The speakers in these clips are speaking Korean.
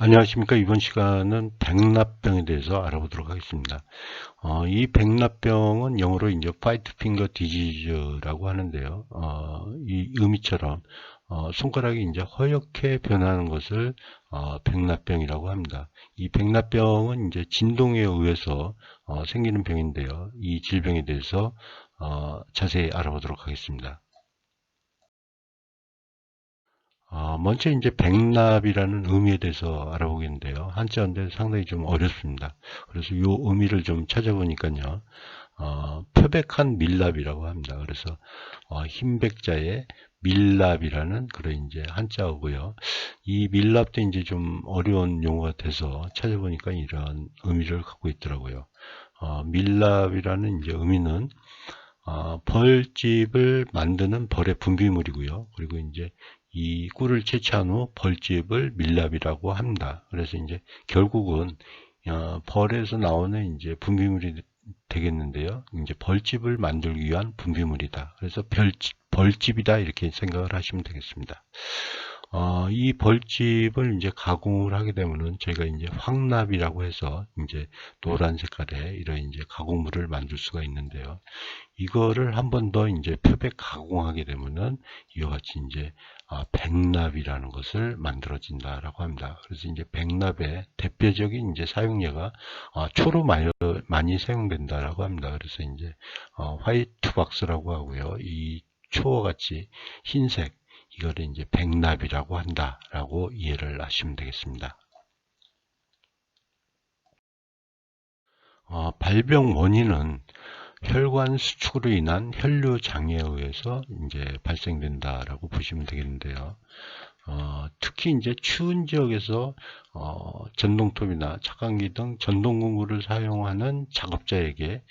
안녕하십니까. 이번 시간은 백납병에 대해서 알아보도록 하겠습니다. 어, 이 백납병은 영어로 이제 화이트 핑거 디지즈라고 하는데요. 어, 이 의미처럼 어, 손가락이 이제 허옇게 변하는 것을 어, 백납병이라고 합니다. 이 백납병은 이제 진동에 의해서 어, 생기는 병인데요. 이 질병에 대해서 어, 자세히 알아보도록 하겠습니다. 어, 먼저 이제 백납이라는 의미에 대해서 알아보겠는데요. 한자인데 상당히 좀 어렵습니다. 그래서 이 의미를 좀 찾아보니까요. 어, 표백한 밀랍이라고 합니다. 그래서 어, 흰백자에 밀랍이라는 그런 이제 한자어고요. 이 밀랍도 이제 좀 어려운 용어가 돼서 찾아보니까 이런 의미를 갖고 있더라고요. 어, 밀랍이라는 이제 의미는 어, 벌집을 만드는 벌의 분비물이고요. 그리고 이제 이 꿀을 채취한 후 벌집을 밀랍이라고 합니다. 그래서 이제 결국은 어, 벌에서 나오는 이제 분비물이 되겠는데요. 이제 벌집을 만들기 위한 분비물이다. 그래서 별집, 벌집이다 이렇게 생각을 하시면 되겠습니다. 어, 이 벌집을 이제 가공을 하게 되면은 저희가 이제 황납이라고 해서 이제 노란 색깔의 이런 이제 가공물을 만들 수가 있는데요. 이거를 한 번 더 이제 표백 가공하게 되면은 이와 같이 이제 아, 백납이라는 것을 만들어진다라고 합니다. 그래서 이제 백납의 대표적인 이제 사용례가 아, 초로 많이, 많이 사용된다라고 합니다. 그래서 이제 어, 화이트 박스라고 하고요. 이 초와 같이 흰색 이거를 이제 백납이라고 한다라고 이해를 하시면 되겠습니다. 어, 발병 원인은 혈관 수축으로 인한 혈류 장애에 의해서 이제 발생된다라고 보시면 되겠는데요. 어, 특히 이제 추운 지역에서 어, 전동톱이나 차광기 등 전동공구를 사용하는 작업자에게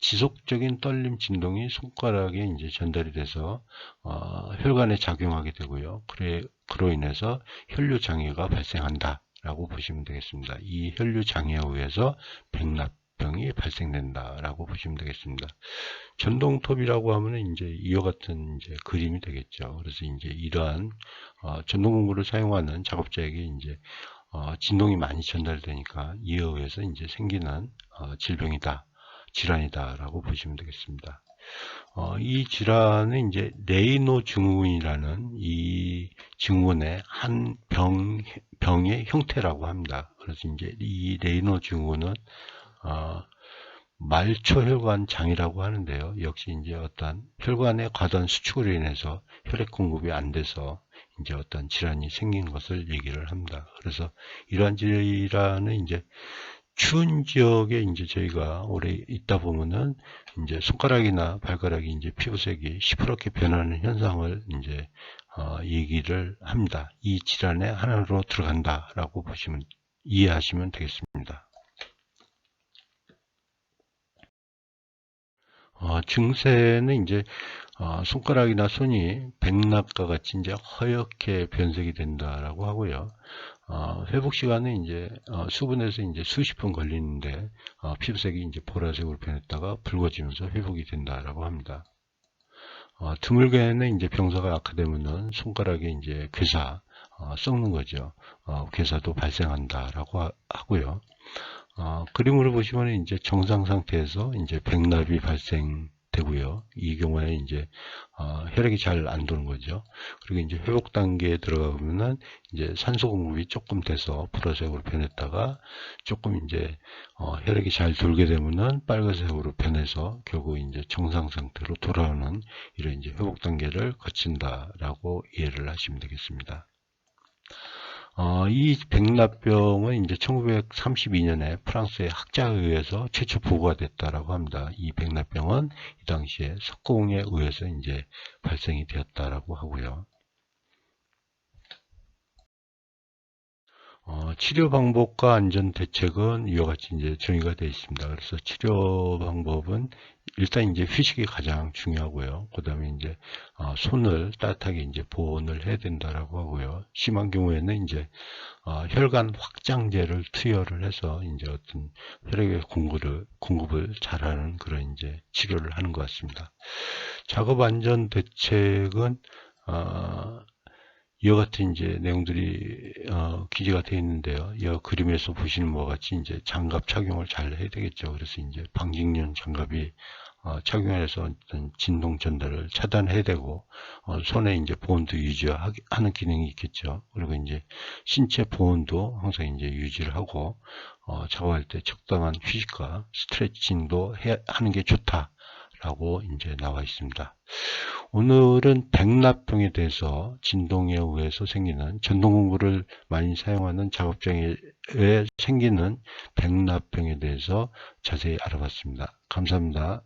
지속적인 떨림 진동이 손가락에 이제 전달이 돼서 어, 혈관에 작용하게 되고요. 그래 그로 인해서 혈류 장애가 발생한다라고 보시면 되겠습니다. 이 혈류 장애에 의해서 백납 병이 발생된다라고 보시면 되겠습니다. 전동톱이라고 하면 이제 이와 같은 이제 그림이 되겠죠. 그래서 이제 이러한 어, 전동 공구를 사용하는 작업자에게 이제 어, 진동이 많이 전달되니까 이에 의해서 이제 생기는 어, 질병이다, 질환이다라고 보시면 되겠습니다. 어, 이 질환은 이제 레이노 증후군이라는 이 증후군의 한 병, 병의 형태라고 합니다. 그래서 이제 이 레이노 증후군은 어, 말초혈관 장이라고 하는데요. 역시 이제 어떤 혈관의 과도한 수축으로 인해서 혈액 공급이 안 돼서 이제 어떤 질환이 생긴 것을 얘기를 합니다. 그래서 이러한 질환은 이제 추운 지역에 이제 저희가 오래 있다 보면은 이제 손가락이나 발가락이 이제 피부색이 시퍼렇게 변하는 현상을 이제 어, 얘기를 합니다. 이 질환의 하나로 들어간다라고 보시면 이해하시면 되겠습니다. 어, 증세는 이제 어, 손가락이나 손이 백낙과 같이 이제 허옇게 변색이 된다라고 하고요. 어, 회복 시간은 이제 어, 수분에서 이제 수십 분 걸리는데 어, 피부색이 이제 보라색으로 변했다가 붉어지면서 회복이 된다라고 합니다. 어, 드물게는 이제 병사가 악화되면은 손가락에 이제 괴사 어, 썩는 거죠. 어, 괴사도 발생한다라고 하 고요. 어, 그림으로 보시면 이제 정상 상태에서 이제 백납이 발생되고요. 이 경우에 이제 어, 혈액이 잘 안 도는 거죠. 그리고 이제 회복 단계에 들어가면은 이제 산소 공급이 조금 돼서 보라색으로 변했다가 조금 이제 어, 혈액이 잘 돌게 되면은 빨간색으로 변해서 결국 이제 정상 상태로 돌아오는 이런 이제 회복 단계를 거친다라고 이해를 하시면 되겠습니다. 어, 이 백납병은 이제 1932년에 프랑스의 학자에 의해서 최초 보고가 됐다라고 합니다. 이 백납병은 이 당시에 석공에 의해서 이제 발생이 되었다라고 하고요. 어, 치료 방법과 안전 대책은 이와 같이 이제 정의가 되어 있습니다. 그래서 치료 방법은 일단 이제 휴식이 가장 중요하고요. 그 다음에 이제 어, 손을 따뜻하게 이제 보온을 해야 된다라고 하고요. 심한 경우에는 이제 어, 혈관 확장제를 투여를 해서 이제 어떤 혈액의 공급을 공급을 잘하는 그런 이제 치료를 하는 것 같습니다. 작업 안전 대책은 어, 이와 같은 이제 내용들이 어, 기재가 되어 있는데요. 이 그림에서 보시는 바와 같이 이제 장갑 착용을 잘 해야 되겠죠. 그래서 이제 방직용 장갑이 어, 착용해서 어떤 진동 전달을 차단해야 되고 어, 손에 이제 보온도 유지하는 기능이 있겠죠. 그리고 이제 신체 보온도 항상 이제 유지를 하고 어, 작업할 때 적당한 휴식과 스트레칭도 해, 하는 게 좋다 라고 이제 나와 있습니다. 오늘은 백납병에 대해서 진동에 의해서 생기는 전동 공구를 많이 사용하는 작업장에 생기는 백납병에 대해서 자세히 알아봤습니다. 감사합니다.